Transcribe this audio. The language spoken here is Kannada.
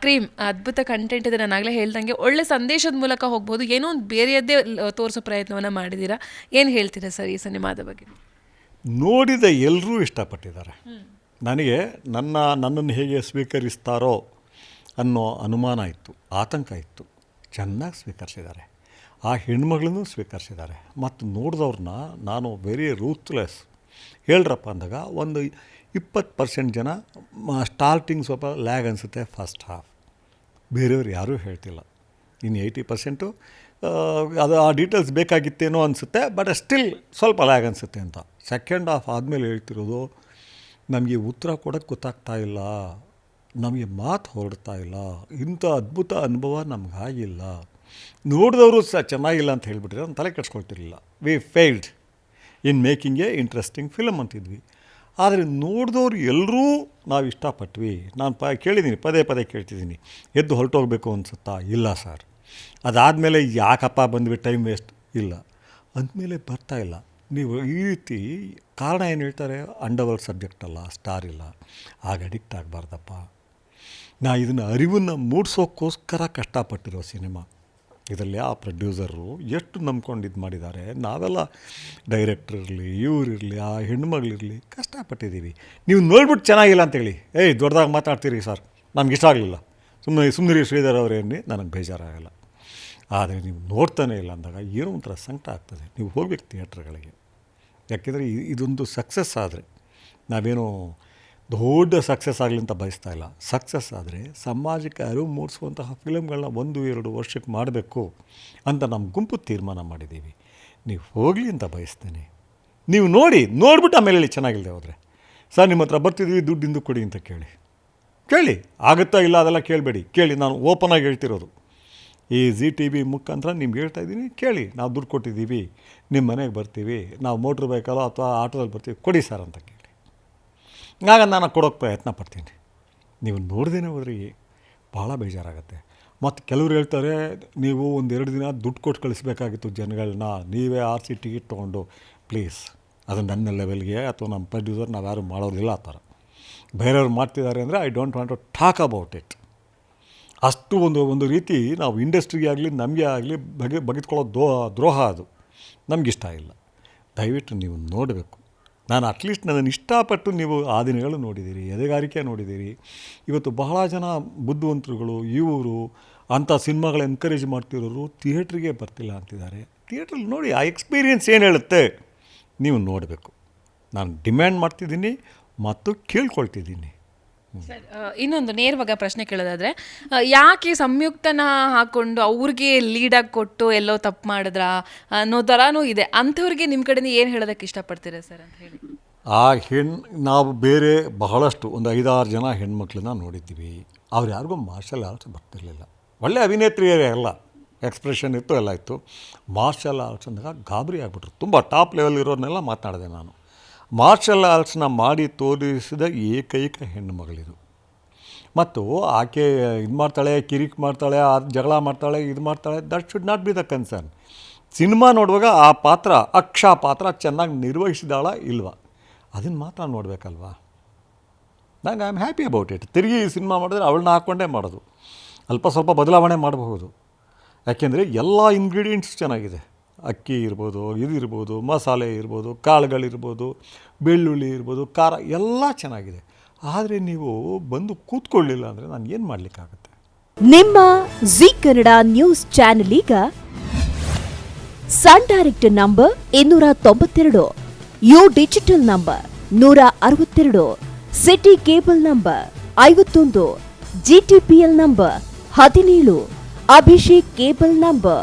ಕ್ರೀಮ್ ಅದ್ಭುತ ಕಂಟೆಂಟ್ ಇದೆ. ನಾನು ಆಗಲೇ ಹೇಳ್ದಂಗೆ ಒಳ್ಳೆ ಸಂದೇಶದ ಮೂಲಕ ಹೋಗ್ಬೋದು. ಏನೋ ಒಂದು ಬೇರೆಯದ್ದೇ ತೋರಿಸೋ ಪ್ರಯತ್ನವನ್ನು ಮಾಡಿದ್ದೀರಾ ಏನು ಹೇಳ್ತೀರಾ ಸರ್ ಈ ಸಿನಿಮಾದ ಬಗ್ಗೆ? ನೋಡಿದ ಎಲ್ಲರೂ ಇಷ್ಟಪಟ್ಟಿದ್ದಾರೆ. ನನಗೆ ನನ್ನ, ನನ್ನನ್ನು ಹೇಗೆ ಸ್ವೀಕರಿಸ್ತಾರೋ ಅನ್ನೋ ಅನುಮಾನ ಇತ್ತು, ಆತಂಕ ಇತ್ತು. ಚೆನ್ನಾಗಿ ಸ್ವೀಕರಿಸಿದ್ದಾರೆ. ಆ ಹೆಣ್ಮಗಳನ್ನು ಸ್ವೀಕರಿಸಿದ್ದಾರೆ. ಮತ್ತು ನೋಡಿದವ್ರನ್ನ ನಾನು ವೆರಿ ರೂತ್ಲೆಸ್ ಹೇಳ್ರಪ್ಪ ಅಂದಾಗ ಒಂದು ಇಪ್ಪತ್ತು ಪರ್ಸೆಂಟ್ ಜನ ಸ್ಟಾರ್ಟಿಂಗ್ ಸ್ವಲ್ಪ ಲ್ಯಾಗ್ ಅನಿಸುತ್ತೆ ಫಸ್ಟ್ ಹಾಫ್ ಬೇರೆಯವ್ರು ಯಾರೂ ಹೇಳ್ತಿಲ್ಲ. ಇನ್ನು ಏಯ್ಟಿ ಪರ್ಸೆಂಟು ಅದು ಆ ಡೀಟೇಲ್ಸ್ ಬೇಕಾಗಿತ್ತೇನೋ ಅನಿಸುತ್ತೆ ಬಟ್ ಸ್ಟಿಲ್ ಸ್ವಲ್ಪ ಲ್ಯಾಗ್ ಅನಿಸುತ್ತೆ ಅಂತ. ಸೆಕೆಂಡ್ ಹಾಫ್ ಆದಮೇಲೆ ಹೇಳ್ತಿರೋದು, ನಮಗೆ ಉತ್ತರ ಕೊಡೋಕ್ಕೆ ಗೊತ್ತಾಗ್ತಾ ಇಲ್ಲ, ನಮಗೆ ಮಾತು ಹೊರಡ್ತಾ ಇಲ್ಲ, ಇಂಥ ಅದ್ಭುತ ಅನುಭವ ನಮ್ಗೆ ಆಗಿಲ್ಲ. ನೋಡಿದವರು ಸಹ ಚೆನ್ನಾಗಿಲ್ಲ ಅಂತ ಹೇಳಿಬಿಟ್ರೆ ನಾನು ತಲೆ ಕೆಡ್ಸ್ಕೊಳ್ತಿರ್ಲಿಲ್ಲ. We failed in making a interesting film ಅಂತಿದ್ವಿ. ಆದರೆ ನೋಡಿದವ್ರು ಎಲ್ಲರೂ ನಾವು ಇಷ್ಟಪಟ್ವಿ. ನಾನು ಪ ಕೇಳಿದ್ದೀನಿ ಪದೇ ಪದೇ ಕೇಳ್ತಿದ್ದೀನಿ ಎದ್ದು ಹೊರಟೋಗ್ಬೇಕು ಅನ್ಸುತ್ತಾ? ಇಲ್ಲ ಸರ್. ಅದಾದಮೇಲೆ ಯಾಕಪ್ಪ ಬಂದ್ವಿ ಟೈಮ್ ವೇಸ್ಟ್? ಇಲ್ಲ. ಅಂದಮೇಲೆ ಇಲ್ಲ. ನೀವು ಈ ರೀತಿ ಕಾರಣ ಏನು ಹೇಳ್ತಾರೆ? ಅಂಡವರ್ ಸಬ್ಜೆಕ್ಟ್ ಅಲ್ಲ, ಸ್ಟಾರ್ ಇಲ್ಲ. ಆಗ ಅಡಿಕ್ಟ್ ಆಗಬಾರ್ದಪ್ಪ. ನಾ ಇದನ್ನು ಅರಿವನ್ನು ಮೂಡಿಸೋಕ್ಕೋಸ್ಕರ ಕಷ್ಟಪಟ್ಟಿರೋ ಸಿನಿಮಾ. ಇದರಲ್ಲಿ ಆ ಪ್ರೊಡ್ಯೂಸರು ಎಷ್ಟು ನಂಬ್ಕೊಂಡು ಇದು ಮಾಡಿದ್ದಾರೆ. ನಾವೆಲ್ಲ ಡೈರೆಕ್ಟ್ರ್ ಇರಲಿ ಇವರಿರಲಿ ಆ ಹೆಣ್ಮಗಳಿರಲಿ ಕಷ್ಟಪಟ್ಟಿದ್ದೀವಿ. ನೀವು ನೋಡ್ಬಿಟ್ಟು ಚೆನ್ನಾಗಿಲ್ಲ ಅಂತೇಳಿ. ಏಯ್, ದೊಡ್ಡದಾಗಿ ಮಾತಾಡ್ತೀರಿ ಸರ್. ನಮ್ಗೆ ಇಷ್ಟ ಆಗಲಿಲ್ಲ. ಸುಮ್ಮನೆ ಸುಂದರಿ ಶ್ರೀಧರ್ ಅವರೇನು ನನಗೆ ಬೇಜಾರಾಗಲ್ಲ. ಆದರೆ ನೀವು ನೋಡ್ತಾನೆ ಇಲ್ಲ ಅಂದಾಗ ಏನೋ ಒಂಥರ ಸಂಕಟ ಆಗ್ತದೆ. ನೀವು ಹೋಗ್ಬೇಕು ಥಿಯೇಟ್ರ್ಗಳಿಗೆ ಯಾಕೆಂದರೆ ಇದೊಂದು ಸಕ್ಸಸ್ ಆದರೆ. ನಾವೇನೋ ದೊಡ್ಡ ಸಕ್ಸಸ್ ಆಗಲಿ ಅಂತ ಬಯಸ್ತಾ ಇಲ್ಲ. ಸಕ್ಸಸ್ ಆದರೆ ಸಮಾಜಕ್ಕೆ ಅರಿವು ಮೂಡಿಸುವಂತಹ ಫಿಲಮ್ಗಳನ್ನ ಒಂದು, ಎರಡು ವರ್ಷಕ್ಕೆ ಮಾಡಬೇಕು ಅಂತ ನಮ್ಮ ಗುಂಪು ತೀರ್ಮಾನ ಮಾಡಿದ್ದೀವಿ. ನೀವು ಹೋಗಲಿ ಅಂತ ಬಯಸ್ತೇನೆ. ನೀವು ನೋಡಿ, ನೋಡ್ಬಿಟ್ಟು ಆಮೇಲೆ ಹೇಳಿ ಚೆನ್ನಾಗಿಲ್ಲದೆ ಹೋದರೆ. ಸರ್, ನಿಮ್ಮ ಹತ್ರ ಬರ್ತಿದ್ದೀವಿ ದುಡ್ಡಿಂದು ಕೊಡಿ ಅಂತ ಕೇಳಿ. ಕೇಳಿ, ಆಗುತ್ತಾ ಇಲ್ಲ ಅದೆಲ್ಲ ಕೇಳಬೇಡಿ. ಕೇಳಿ, ನಾನು ಓಪನ್ ಆಗಿ ಹೇಳ್ತಿರೋದು. ಈ ಜಿ ಟಿ ವಿ ಮುಖಾಂತರ ನಿಮ್ಗೆ ಹೇಳ್ತಾ ಇದ್ದೀನಿ, ಕೇಳಿ. ನಾವು ದುಡ್ಡು ಕೊಟ್ಟಿದ್ದೀವಿ, ನಿಮ್ಮ ಮನೆಗೆ ಬರ್ತೀವಿ, ನಾವು ಮೋಟ್ರ್ ಬೈಕಲ್ಲೋ ಅಥವಾ ಆಟೋದಲ್ಲಿ ಬರ್ತೀವಿ, ಕೊಡಿ ಸರ್ ಅಂತ ಕೇಳಿ. ಆಗ ನಾನು ಕೊಡೋಕ್ಕೆ ಪ್ರಯತ್ನ ಪಡ್ತೀನಿ. ನೀವು ನೋಡ್ದೇನೆ ಹೋದ್ರಿ ಭಾಳ ಬೇಜಾರಾಗುತ್ತೆ. ಮತ್ತು ಕೆಲವ್ರು ಹೇಳ್ತಾರೆ, ನೀವು ಒಂದೆರಡು ದಿನ ದುಡ್ಡು ಕೊಟ್ಟು ಕಳಿಸ್ಬೇಕಾಗಿತ್ತು ಜನಗಳನ್ನ ನೀವೇ ಆರ್ ಸಿ ಟಿಕೆಟ್ ತೊಗೊಂಡು ಪ್ಲೀಸ್ ಅದು ನನ್ನ ಲೆವೆಲ್ಗೆ ಅಥವಾ ನಮ್ಮ ಪ್ರೊಡ್ಯೂಸರ್ ನಾವು ಯಾರು ಮಾಡೋದಿಲ್ಲ ಆ ಥರ. ಬೇರೆಯವ್ರು ಮಾಡ್ತಿದ್ದಾರೆ ಅಂದರೆ I don't want to talk about it ಅಷ್ಟು ಒಂದು ಒಂದು ರೀತಿ ನಾವು ಇಂಡಸ್ಟ್ರಿಗೆ ಆಗಲಿ, ನಮಗೆ ಆಗಲಿ ಬಗೆ, ಬಗೆದುಕೊಳ್ಳೋ ದೋ ದ್ರೋಹ ಅದು. ನಮಗಿಷ್ಟ ಇಲ್ಲ. ದಯವಿಟ್ಟು ನೀವು ನೋಡಬೇಕು. ನಾನು ಅಟ್ಲೀಸ್ಟ್ ನನ್ನನ್ನು ಇಷ್ಟಪಟ್ಟು ನೀವು ಆ ದಿನಗಳು ನೋಡಿದ್ದೀರಿ, ಎದೆಗಾರಿಕೆ ನೋಡಿದ್ದೀರಿ. ಇವತ್ತು ಬಹಳ ಜನ ಬುದ್ಧಿವಂತರುಗಳು, ಇವರು ಅಂಥ ಸಿನಿಮಾಗಳು ಎನ್ಕರೇಜ್ ಮಾಡ್ತಿರೋರು ಥಿಯೇಟ್ರಿಗೆ ಬರ್ತಿಲ್ಲ ಅಂತಿದ್ದಾರೆ. ಥಿಯೇಟ್ರಲ್ಲಿ ನೋಡಿ, ಆ ಎಕ್ಸ್ಪೀರಿಯನ್ಸ್ ಏನು ಹೇಳುತ್ತೆ? ನೀವು ನೋಡಬೇಕು. ನಾನು ಡಿಮ್ಯಾಂಡ್ ಮಾಡ್ತಿದ್ದೀನಿ ಮತ್ತು ಕೇಳ್ಕೊಳ್ತಿದ್ದೀನಿ. ಇನ್ನೊಂದು ನೇರವಾಗ ಪ್ರಶ್ನೆ ಕೇಳೋದಾದ್ರೆ ಯಾಕೆ ಸಂಯುಕ್ತನ ಹಾಕೊಂಡು ಅವ್ರಿಗೆ ಲೀಡಾಗಿ ಕೊಟ್ಟು ಎಲ್ಲೋ ತಪ್ಪು ಮಾಡಿದ್ರ? ಅನ್ನೋ ಥರನೂ ಇದೆ. ಅಂಥವ್ರಿಗೆ ನಿಮ್ಮ ಕಡೆಯಿಂದ ಏನು ಹೇಳೋದಕ್ಕೆ ಇಷ್ಟಪಡ್ತೀರಾ ಸರ್ ಅಂತ ಹೇಳಿ. ಆ ಹೆಣ್ಣು ನಾವು ಬೇರೆ ಬಹಳಷ್ಟು ಒಂದು ಐದಾರು ಜನ ಹೆಣ್ಮಕ್ಳನ್ನ ನೋಡಿದ್ದೀವಿ. ಅವ್ರು ಯಾರಿಗೂ ಮಾರ್ಷಲ್ ಆರ್ಟ್ಸ್ ಬರ್ತಿರ್ಲಿಲ್ಲ. ಒಳ್ಳೆ ಅಭಿನೇತ್ರಿಯರೇ ಎಲ್ಲ ಎಕ್ಸ್ಪ್ರೆಷನ್ ಇತ್ತು, ಎಲ್ಲ ಇತ್ತು. ಮಾರ್ಷಲ್ ಆರ್ಟ್ಸ್ ಅಂದಾಗ ಗಾಬರಿ ಆಗಿಬಿಟ್ರು. ತುಂಬ ಟಾಪ್ ಲೆವೆಲ್ ಇರೋರ್ನೆಲ್ಲ ಮಾತನಾಡಿದೆ ನಾನು. ಮಾರ್ಷಲ್ ಆರ್ಟ್ಸ್ನ ಮಾಡಿ ತೋರಿಸಿದ ಏಕೈಕ ಹೆಣ್ಣು ಮಗಳಿದು. ಮತ್ತು ಆಕೆ ಇದು ಮಾಡ್ತಾಳೆ, ಕಿರಿಕ್ ಮಾಡ್ತಾಳೆ, ಆ ಜಗಳ ಮಾಡ್ತಾಳೆ, ಇದು ಮಾಡ್ತಾಳೆ that should not be the concern cinema ನೋಡುವಾಗ ಆ ಪಾತ್ರ, ಅಕ್ಷ ಪಾತ್ರ ಚೆನ್ನಾಗಿ ನಿರ್ವಹಿಸಿದಾಳ ಇಲ್ವ? ಅದನ್ನು ಮಾತ್ರ ನೋಡಬೇಕಲ್ವಾ? ನಂಗೆ I am happy about it ತಿರುಗಿ ಸಿನಿಮಾ ಮಾಡಿದ್ರೆ ಅವಳನ್ನ ಹಾಕ್ಕೊಂಡೇ ಮಾಡೋದು. ಅಲ್ಪ ಸ್ವಲ್ಪ ಬದಲಾವಣೆ ಮಾಡಬಹುದು. ಯಾಕೆಂದರೆ ಎಲ್ಲ ಇಂಗ್ರೀಡಿಯೆಂಟ್ಸ್ ಚೆನ್ನಾಗಿದೆ. ಅಕ್ಕಿ ಇರ್ಬೋದು, ಇದು ಇರ್ಬೋದು, ಮಸಾಲೆ ಇರ್ಬೋದು ಕಾಳುಗಳಿರ್ಬೋದು ಬೆಳ್ಳುಳ್ಳಿ ಇರ್ಬೋದು, ಖಾರ ಎಲ್ಲ ಚೆನ್ನಾಗಿದೆ. ಆದರೆ ನೀವು ಬಂದು ಕೂತ್ಕೊಳ್ಳಿಲ್ಲ ಅಂದರೆ ನಾನು ಏನು ಮಾಡಲಿಕ್ಕಾಗುತ್ತೆ? ನಿಮ್ಮ ಜಿ ಕನ್ನಡ ನ್ಯೂಸ್ ಚಾನೆಲ್ ಈಗ ಸನ್ ಡೈರೆಕ್ಟ್ ನಂಬರ್ ಇನ್ನೂರ ತೊಂಬತ್ತೆರಡು, ಯು ಡಿಜಿಟಲ್ ನಂಬರ್ ನೂರ ಅರವತ್ತೆರಡು, ಸಿಟಿ ಕೇಬಲ್ ನಂಬರ್ ಐವತ್ತೊಂದು G T P L number ಹದಿನೇಳು, ಅಭಿಷೇಕ್ ಕೇಬಲ್ ನಂಬರ್